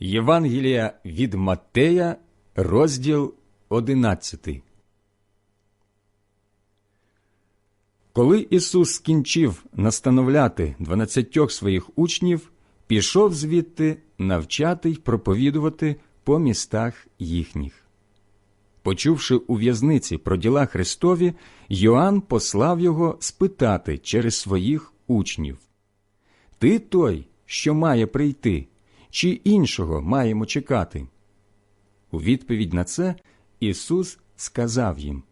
Євангелія від Маттея, розділ 11. Коли Ісус скінчив настановляти дванадцятьох своїх учнів, пішов звідти навчати й проповідувати по містах їхніх. Почувши у в'язниці про діла Христові, Йоанн послав його спитати через своїх учнів Ти той, що має прийти, чи іншого маємо чекати? У відповідь на це Ісус сказав їм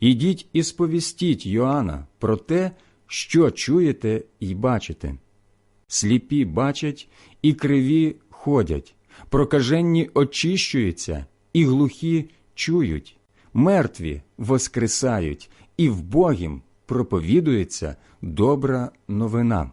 Ідіть і сповістіть Йоанна про те, що чуєте і бачите. Сліпі бачать і криві ходять, прокаженні очищуються, і глухі чують, мертві воскресають, і вбогім проповідується добра новина.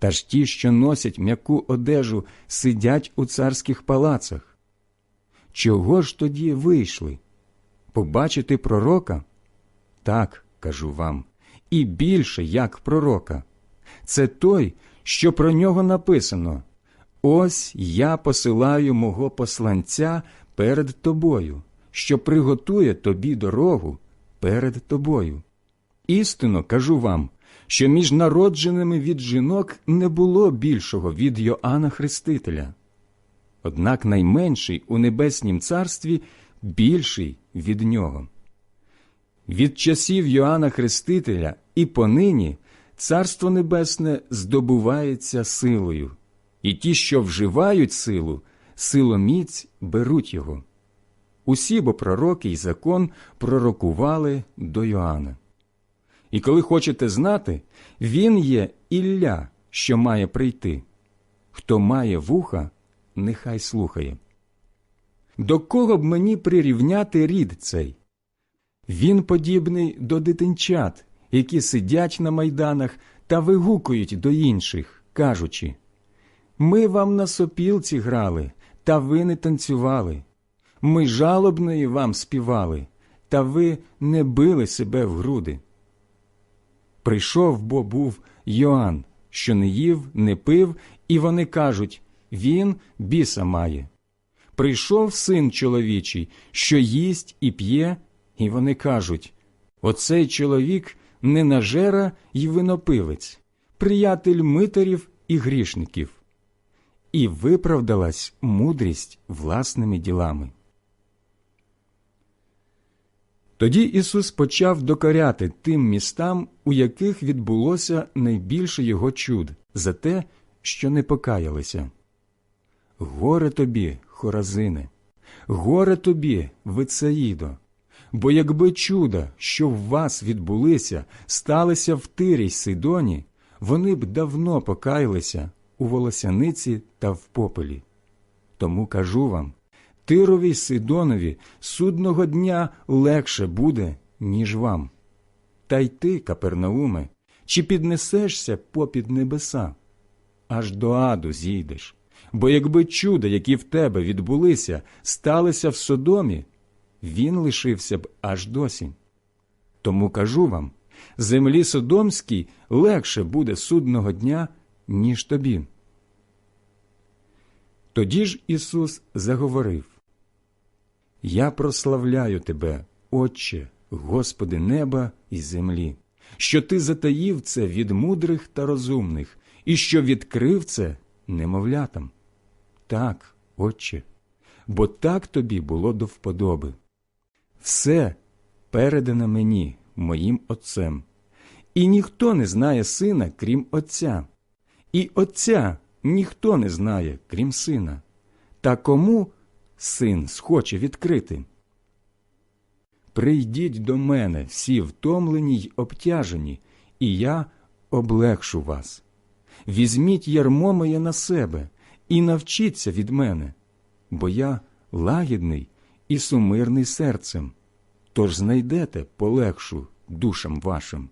Та ж ті, що носять м'яку одежу, сидять у царських палацах. Чого ж тоді вийшли? Побачити пророка? Так, кажу вам, і більше як пророка. Це той, що про нього написано Ось я посилаю мого посланця перед тобою, що приготує тобі дорогу перед тобою. Істинно кажу вам, що між народженими від жінок не було більшого від Йоанна Хрестителя. Однак найменший у небеснім царстві більший від нього. Від часів Йоанна Хрестителя і понині Царство Небесне здобувається силою, і ті, що вживають силу, силоміць беруть його. Усі бо пророки й закон пророкували до Йоанна. І коли хочете знати, він є Ілля, що має прийти. Хто має вуха, нехай слухає. До кого б мені прирівняти рід цей? Він подібний до дитинчат, які сидять на майданах та вигукують до інших, кажучи Ми вам на сопілці грали, та ви не танцювали. Ми жалобної вам співали, та ви не били себе в груди. Прийшов бо був Йоанн, що не їв, не пив, і вони кажуть Він біса має. Прийшов син чоловічий, що їсть і п'є, і вони кажуть Оцей чоловік ненажера й винопивець, приятель митарів і грішників. І виправдалась мудрість власними ділами. Тоді Ісус почав докоряти тим містам, у яких відбулося найбільше його чуд, за те, що не покаялися. Горе тобі, Хоразине, горе тобі, Вицаїдо, бо якби чуда, що в вас відбулися, сталися в Тирі й Сидоні, вони б давно покаялися у волосяниці та в попелі. Тому кажу вам Тирові Сидонові судного дня легше буде, ніж вам. Та й ти, Капернауме, чи піднесешся попід небеса? Аж до аду зійдеш. Бо якби чуда, які в тебе відбулися, сталися в Содомі, він лишився б аж досі. Тому кажу вам землі Содомській легше буде судного дня, ніж тобі. Тоді ж Ісус заговорив Я прославляю тебе, Отче, Господи неба і землі, що ти затаїв це від мудрих та розумних, і що відкрив це немовлятам. Так, Отче, бо так тобі було до вподоби. Все передане мені, моїм Отцем, і ніхто не знає сина, крім Отця, і Отця ніхто не знає, крім сина. Та кому син схоче відкрити? Прийдіть до мене всі втомлені й обтяжені, і я облегшу вас. Візьміть ярмо моє на себе і навчіться від мене, бо я лагідний і сумирний серцем, тож знайдете полегшу душам вашим.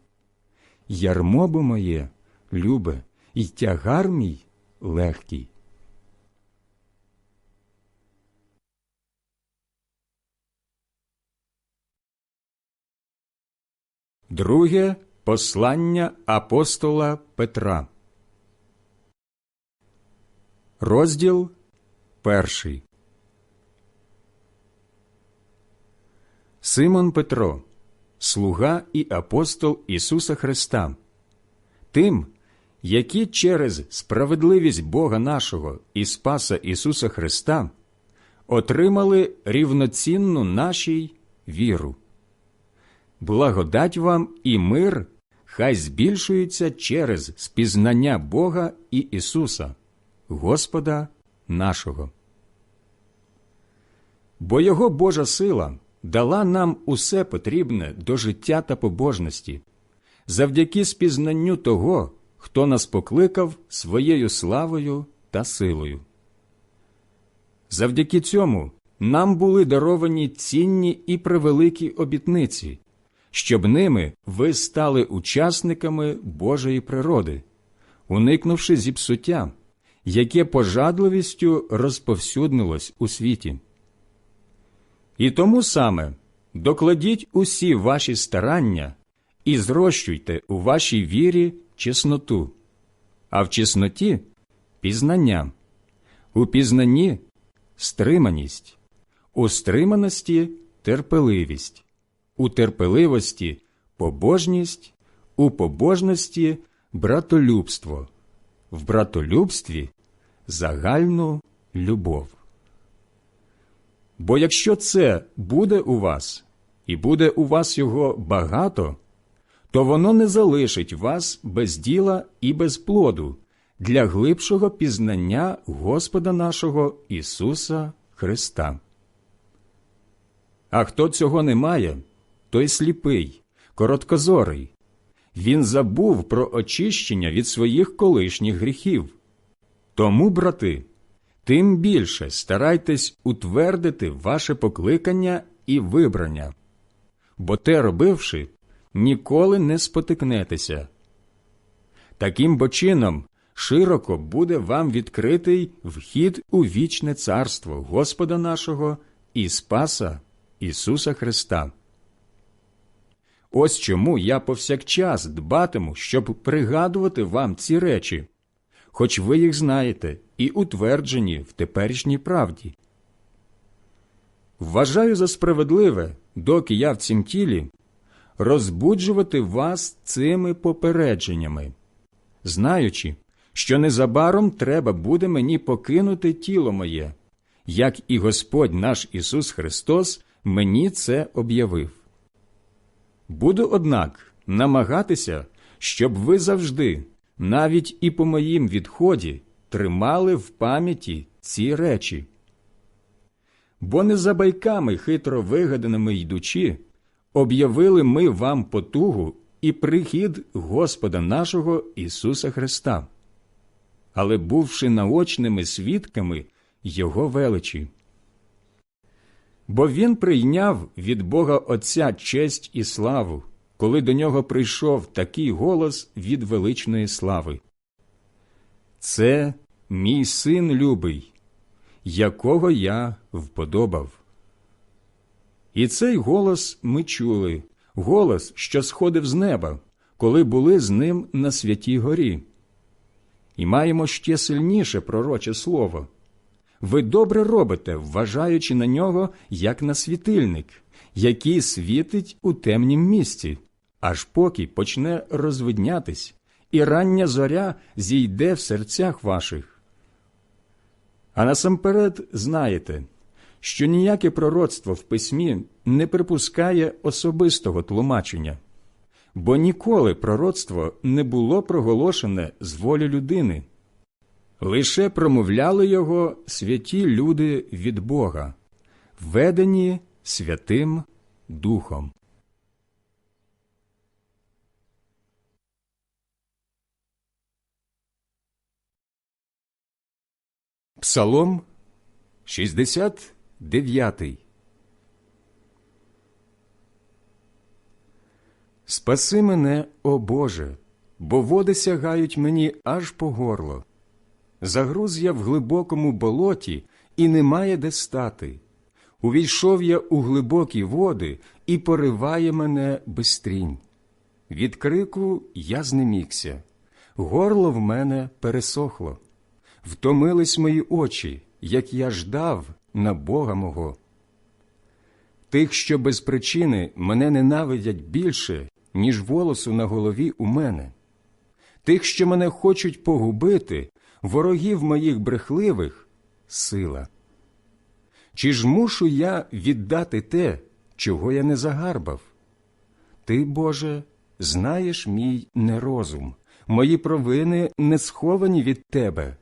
Ярмо бо моє, любе, і тягар мій легкий. Друге послання апостола Петра. Розділ перший. Симон Петро, слуга і апостол Ісуса Христа, тим, які через справедливість Бога нашого і Спаса Ісуса Христа отримали рівноцінну нашій віру. Благодать вам і мир хай збільшується через спізнання Бога і Ісуса, Господа нашого. Бо Його Божа сила дала нам усе потрібне до життя та побожності, завдяки спізнанню того, хто нас покликав своєю славою та силою. Завдяки цьому нам були даровані цінні і превеликі обітниці, щоб ними ви стали учасниками Божої природи, уникнувши зіпсуття, яке пожадливістю розповсюднилось у світі. І тому саме докладіть усі ваші старання і зрощуйте у вашій вірі чесноту, а в чесноті пізнання, у пізнанні стриманість, у стриманості терпеливість, у терпеливості побожність, у побожності братолюбство, в братолюбстві загальну любов. Бо якщо це буде у вас, і буде у вас його багато, то воно не залишить вас без діла і без плоду для глибшого пізнання Господа нашого Ісуса Христа. А хто цього не має, той сліпий, короткозорий. Він забув про очищення від своїх колишніх гріхів. Тому, брати, тим більше старайтесь утвердити ваше покликання і вибрання, бо те робивши, ніколи не спотикнетеся. Таким бо чином широко буде вам відкритий вхід у вічне царство Господа нашого і Спаса Ісуса Христа. Ось чому я повсякчас дбатиму, щоб пригадувати вам ці речі, хоч ви їх знаєте і утверджені в теперішній правді. Вважаю за справедливе, доки я в цім тілі, розбуджувати вас цими попередженнями, знаючи, що незабаром треба буде мені покинути тіло моє, як і Господь наш Ісус Христос мені це об'явив. Буду, однак, намагатися, щоб ви завжди, навіть і по моїм відході, тримали в пам'яті ці речі. Бо не за байками хитро вигаданими йдучи, об'явили ми вам потугу і прихід Господа нашого Ісуса Христа, але бувши наочними свідками Його величі. Бо він прийняв від Бога Отця честь і славу, коли до нього прийшов такий голос від величної слави. Це мій син любий, якого я вподобав. І цей голос ми чули, голос, що сходив з неба, коли були з ним на святій горі. І маємо ще сильніше пророче слово. Ви добре робите, вважаючи на нього як на світильник, який світить у темнім місці, аж поки почне розвиднятись, і рання зоря зійде в серцях ваших. А насамперед знаєте, що ніяке пророцтво в письмі не припускає особистого тлумачення, бо ніколи пророцтво не було проголошене з волі людини лише промовляли його святі люди від Бога, ведені Святим Духом. Псалом 69 Спаси мене, о Боже, бо води сягають мені аж по горло. Загруз я в глибокому болоті, і немає де стати. Увійшов я у глибокі води, і пориває мене безстрінь. Від крику я знемігся, горло в мене пересохло. Втомились мої очі, як я ждав на Бога мого. Тих, що без причини мене ненавидять більше, ніж волосу на голові у мене. Тих, що мене хочуть погубити, ворогів моїх брехливих сила. Чи ж мушу я віддати те, чого я не загарбав? Ти, Боже, знаєш мій нерозум, мої провини не сховані від Тебе.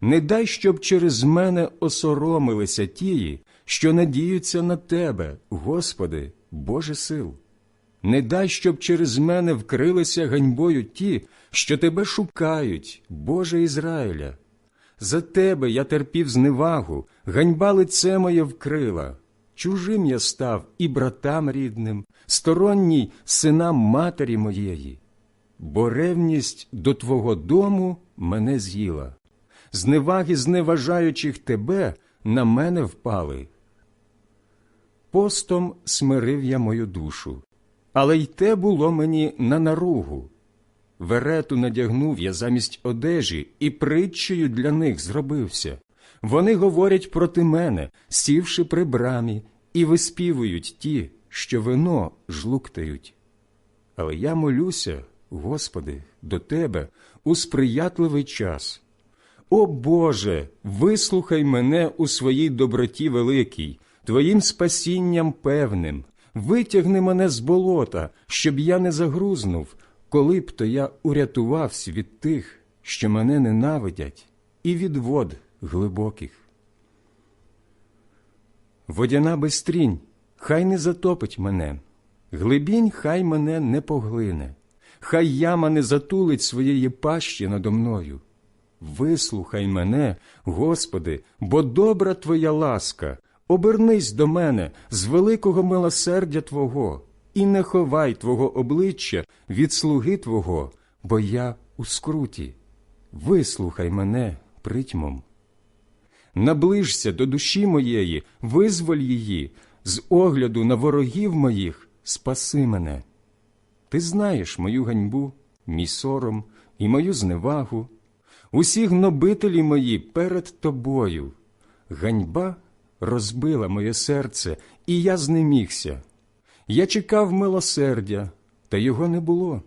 Не дай, щоб через мене осоромилися тії, що надіються на Тебе, Господи, Боже сил. Не дай, щоб через мене вкрилися ганьбою ті, що Тебе шукають, Боже Ізраїля. За Тебе я терпів зневагу, ганьба лице моє вкрила. Чужим я став і братам рідним, сторонній синам матері моєї, бо ревність до Твого дому мене з'їла. Зневаги зневажаючих Тебе на мене впали. Постом смирив я мою душу, але й те було мені на наругу. Верету надягнув я замість одежі і притчею для них зробився. Вони говорять проти мене, сівши при брамі, і виспівують ті, що вино жлуктають. Але я молюся, Господи, до Тебе у сприятливий час. О Боже, вислухай мене у своїй доброті великій, Твоїм спасінням певним, витягни мене з болота, щоб я не загрузнув, коли б то я урятувався від тих, що мене ненавидять, і від вод глибоких. Водяна безстрінь, хай не затопить мене, глибінь хай мене не поглине, хай яма не затулить своєї пащі надо мною. Вислухай мене, Господи, бо добра Твоя ласка, обернись до мене з великого милосердя Твого, і не ховай Твого обличчя від слуги Твого, бо я у скруті. Вислухай мене притьмом. Наближся до душі моєї, визволь її, з огляду на ворогів моїх спаси мене. Ти знаєш мою ганьбу, мій сором і мою зневагу, усі гнобителі мої перед тобою. Ганьба розбила моє серце, і я знемігся. Я чекав милосердя, та його не було,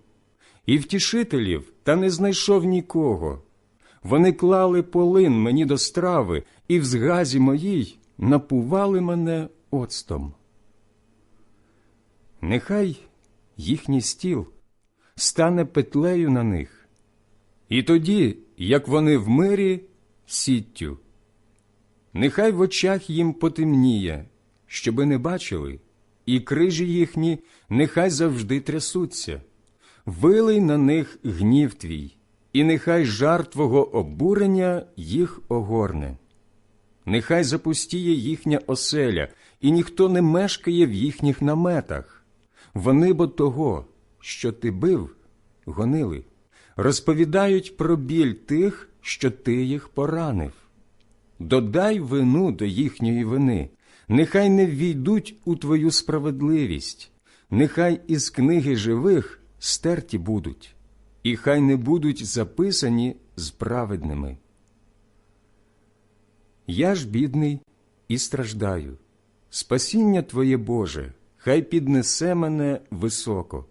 і втішителів, та не знайшов нікого. Вони клали полин мені до страви, і в згазі моїй напували мене оцтом. Нехай їхній стіл стане петлею на них, і тоді, як вони в мирі, сіттю. Нехай в очах їм потемніє, щоби не бачили, і крижі їхні нехай завжди трясуться, вилий на них гнів твій, і нехай жар твого обурення їх огорне. Нехай запустіє їхня оселя, і ніхто не мешкає в їхніх наметах. Вони бо того, що ти бив, гонили, розповідають про біль тих, що ти їх поранив. Додай вину до їхньої вини, нехай не ввійдуть у твою справедливість, нехай із книги живих стерті будуть, і хай не будуть записані з праведними. Я ж бідний і страждаю. Спасіння Твоє Боже, хай піднесе мене високо.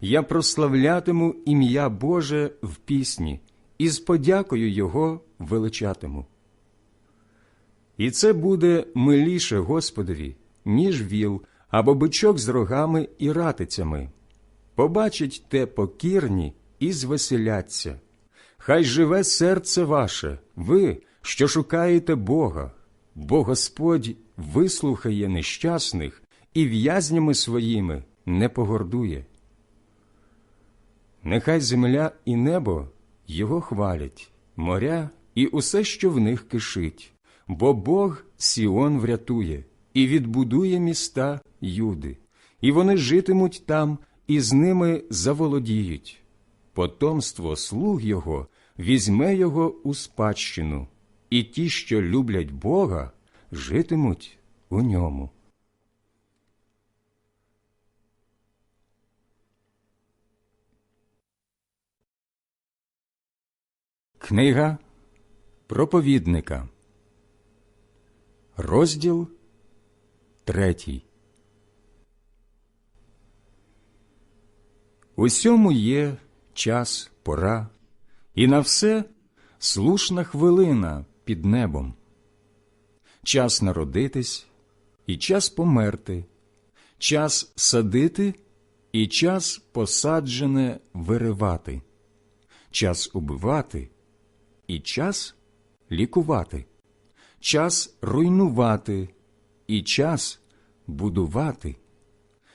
Я прославлятиму ім'я Боже в пісні і з подякою Його величатиму. І це буде миліше Господові, ніж віл або бичок з рогами і ратицями. Побачить те покірні і звеселяться. Хай живе серце ваше, ви, що шукаєте Бога, бо Господь вислухає нещасних і в'язнями своїми не погордує. Нехай земля і небо його хвалять, моря і усе, що в них кишить, бо Бог Сіон врятує і відбудує міста Юди, і вони житимуть там і з ними заволодіють. Потомство слуг його візьме його у спадщину, і ті, що люблять Бога, житимуть у ньому. Книга проповідника, розділ третій. Усьому є час, пора, і на все слушна хвилина під небом. Час народитись і час померти, час садити і час посаджене виривати, час убивати і час лікувати, час руйнувати і час будувати,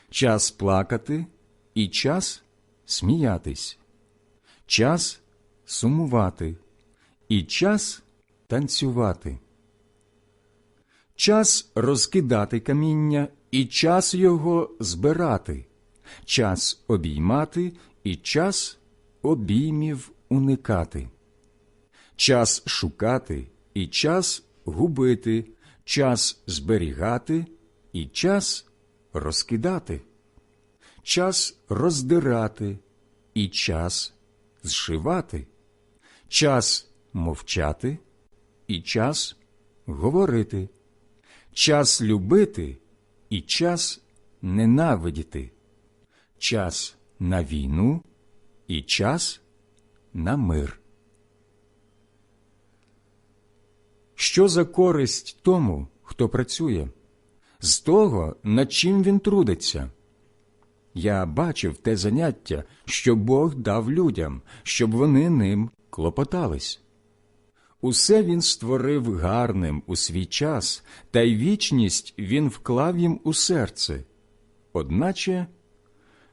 час плакати і час сміятись, час сумувати і час танцювати, час розкидати каміння і час його збирати, час обіймати і час обіймів уникати, час шукати і час губити, час зберігати і час розкидати. Час роздирати і час зшивати, час мовчати і час говорити, час любити і час ненавидіти, час на війну і час на мир. Що за користь тому, хто працює, з того, над чим він трудиться? Я бачив те заняття, що Бог дав людям, щоб вони ним клопотались. Усе він створив гарним у свій час, та й вічність він вклав їм у серце. Одначе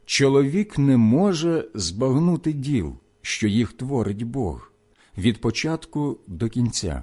чоловік не може збагнути діл, що їх творить Бог, від початку до кінця.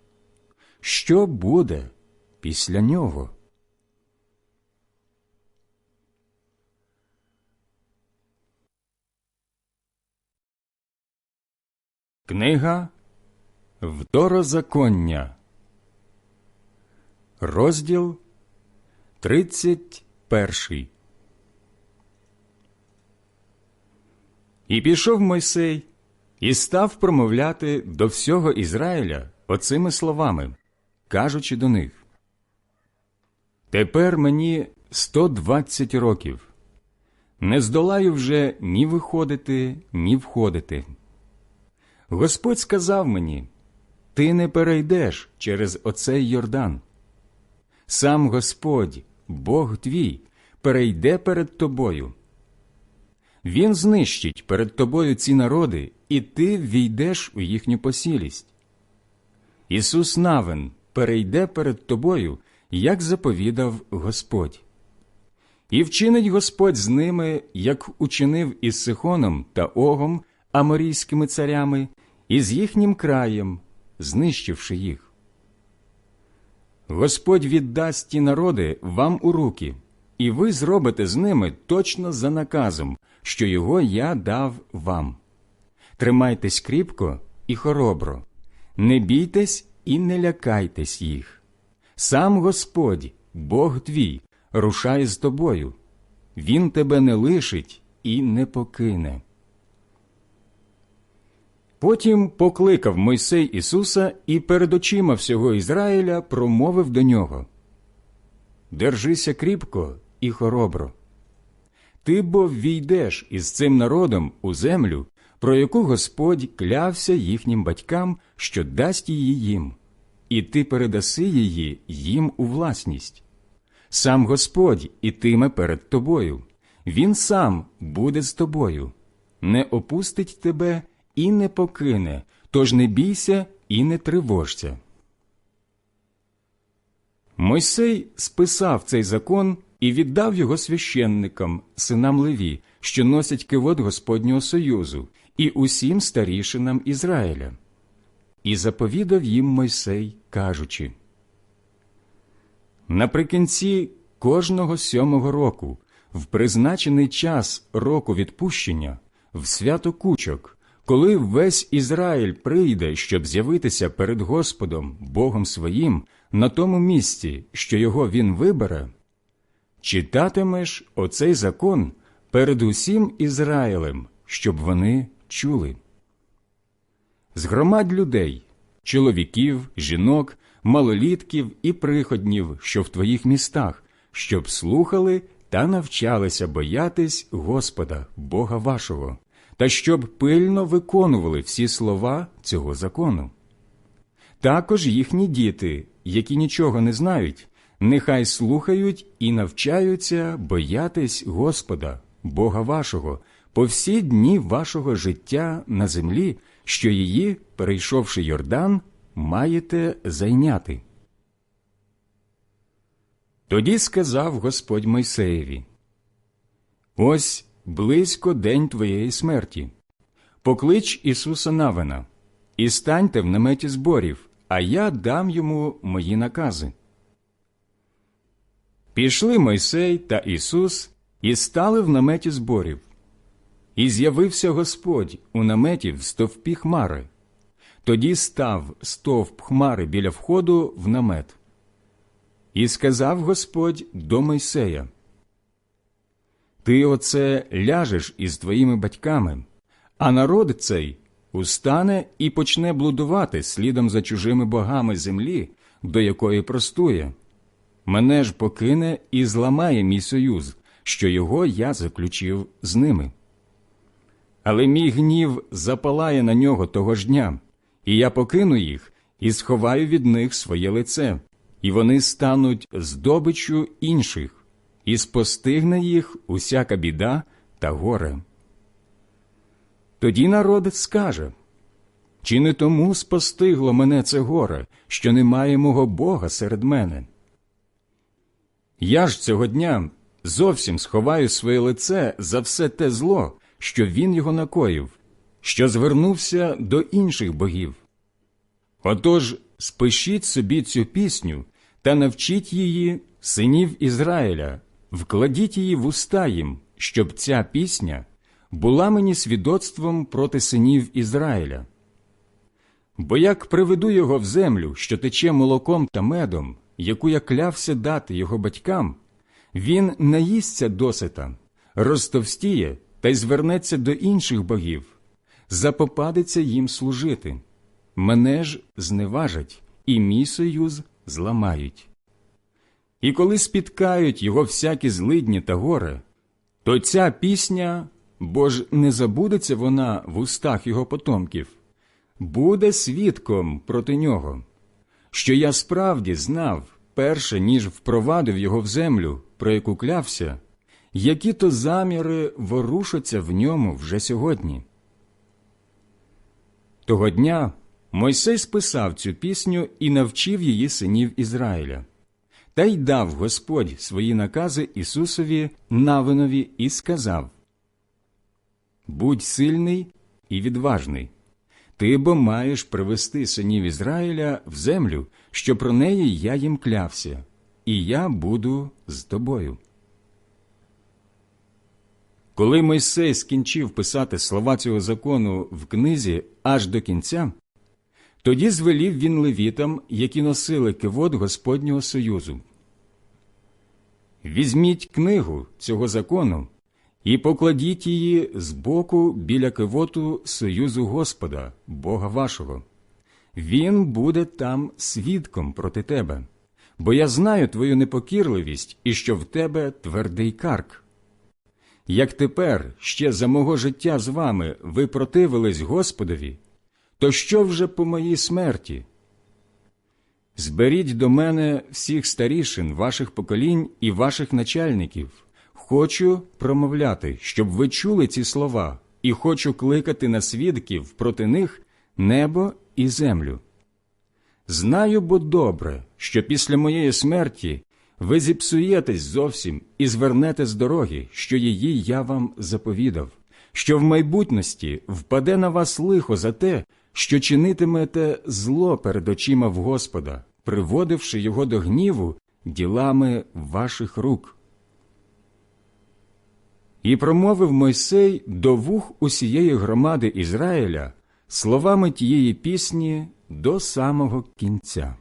Що буде після нього. Книга Второзаконня, розділ 33 перший. І пішов Мойсей і став промовляти до всього Ізраїля оцими словами, кажучи до них Тепер мені 120 років. Не здолаю вже ні виходити, ні входити. Господь сказав мені Ти не перейдеш через оцей Йордан. Сам Господь, Бог твій, перейде перед тобою. Він знищить перед тобою ці народи, і ти війдеш у їхню посілість. Ісус Навин перейде перед тобою, як заповідав Господь. І вчинить Господь з ними, як учинив із Сихоном та Огом, аморійськими царями, і з їхнім краєм, знищивши їх. Господь віддасть ті народи вам у руки, і ви зробите з ними точно за наказом, що його я дав вам. Тримайтесь кріпко і хоробро, не бійтесь і не лякайтесь їх. Сам Господь, Бог твій, рушає з тобою. Він тебе не лишить і не покине. Потім покликав Мойсей Ісуса і перед очима всього Ізраїля промовив до нього Держися кріпко і хоробро. Ти бо ввійдеш із цим народом у землю, про яку Господь клявся їхнім батькам, що дасть її їм, і ти передаси її їм у власність. Сам Господь ітиме перед тобою, Він сам буде з тобою, не опустить тебе і не покине, тож не бійся і не тривожся. Мойсей списав цей закон і віддав його священникам, синам Леві, що носять кивот Господнього Союзу, і усім старішинам Ізраїля. І заповідав їм Мойсей, кажучи Наприкінці кожного сьомого року, в призначений час року відпущення, в свято кучок, коли весь Ізраїль прийде, щоб з'явитися перед Господом, Богом своїм, на тому місці, що його він вибере, читатимеш оцей закон перед усім Ізраїлем, щоб вони чули. З громад людей, чоловіків, жінок, малолітків і приходнів, що в твоїх містах, щоб слухали та навчалися боятись Господа, Бога вашого, та щоб пильно виконували всі слова цього закону. Також їхні діти, які нічого не знають, нехай слухають і навчаються боятись Господа, Бога вашого, по всі дні вашого життя на землі, що її, перейшовши Йордан, маєте зайняти. Тоді сказав Господь Мойсеєві Ось близько день твоєї смерті. Поклич Ісуса Навина, і станьте в наметі зборів, а я дам йому мої накази. Пішли Мойсей та Ісус і стали в наметі зборів. І з'явився Господь у наметі в стовпі хмари. Тоді став стовп хмари біля входу в намет. І сказав Господь до Мойсея Ти оце ляжеш із твоїми батьками, а народ цей устане і почне блудувати слідом за чужими богами землі, до якої простує. Мене ж покине і зламає мій союз, що його я заключив з ними. Але мій гнів запалає на нього того ж дня, і я покину їх і сховаю від них своє лице, і вони стануть здобиччю інших, і спостигне їх усяка біда та горе. Тоді народ скаже чи не тому спостигло мене це горе, що немає мого Бога серед мене? Я ж цього дня зовсім сховаю своє лице за все те зло, що він його накоїв, що звернувся до інших богів. Отож спишіть собі цю пісню та навчіть її синів Ізраїля, вкладіть її в уста їм, щоб ця пісня була мені свідоцтвом проти синів Ізраїля. Бо як приведу його в землю, що тече молоком та медом, яку я клявся дати його батькам, Він наїсться досита, розтовстіє та й звернеться до інших богів, запопадиться їм служити. Мене ж зневажать, і мій союз зламають. І коли спіткають його всякі злидні та горе, то ця пісня, бо ж не забудеться вона в устах його потомків, буде свідком проти нього, що я справді знав, перше ніж впровадив його в землю, про яку клявся, які то заміри ворушаться в ньому вже сьогодні. Того дня Мойсей списав цю пісню і навчив її синів Ізраїля. Та й дав Господь свої накази Ісусові Навинові і сказав Будь сильний і відважний. Ти бо маєш привести синів Ізраїля в землю, що про неї я їм клявся, і я буду з тобою. Коли Мойсей скінчив писати слова цього закону в книзі аж до кінця, тоді звелів він левітам, які носили кивот Господнього Союзу. Візьміть книгу цього закону і покладіть її збоку біля кивоту Союзу Господа, Бога вашого. Він буде там свідком проти тебе, бо я знаю твою непокірливість і що в тебе твердий карк. Як тепер ще за мого життя з вами ви противились Господові, то що вже по моїй смерті? Зберіть до мене всіх старішин ваших поколінь і ваших начальників. Хочу промовляти, щоб ви чули ці слова, і хочу кликати на свідків проти них небо і землю. Знаю бо добре, що після моєї смерті ви зіпсуєтесь зовсім і звернете з дороги, що її я вам заповідав, що в майбутності впаде на вас лихо за те, що чинитимете зло перед очима в Господа, приводивши його до гніву ділами ваших рук. І промовив Мойсей до вух усієї громади Ізраїля словами тієї пісні до самого кінця.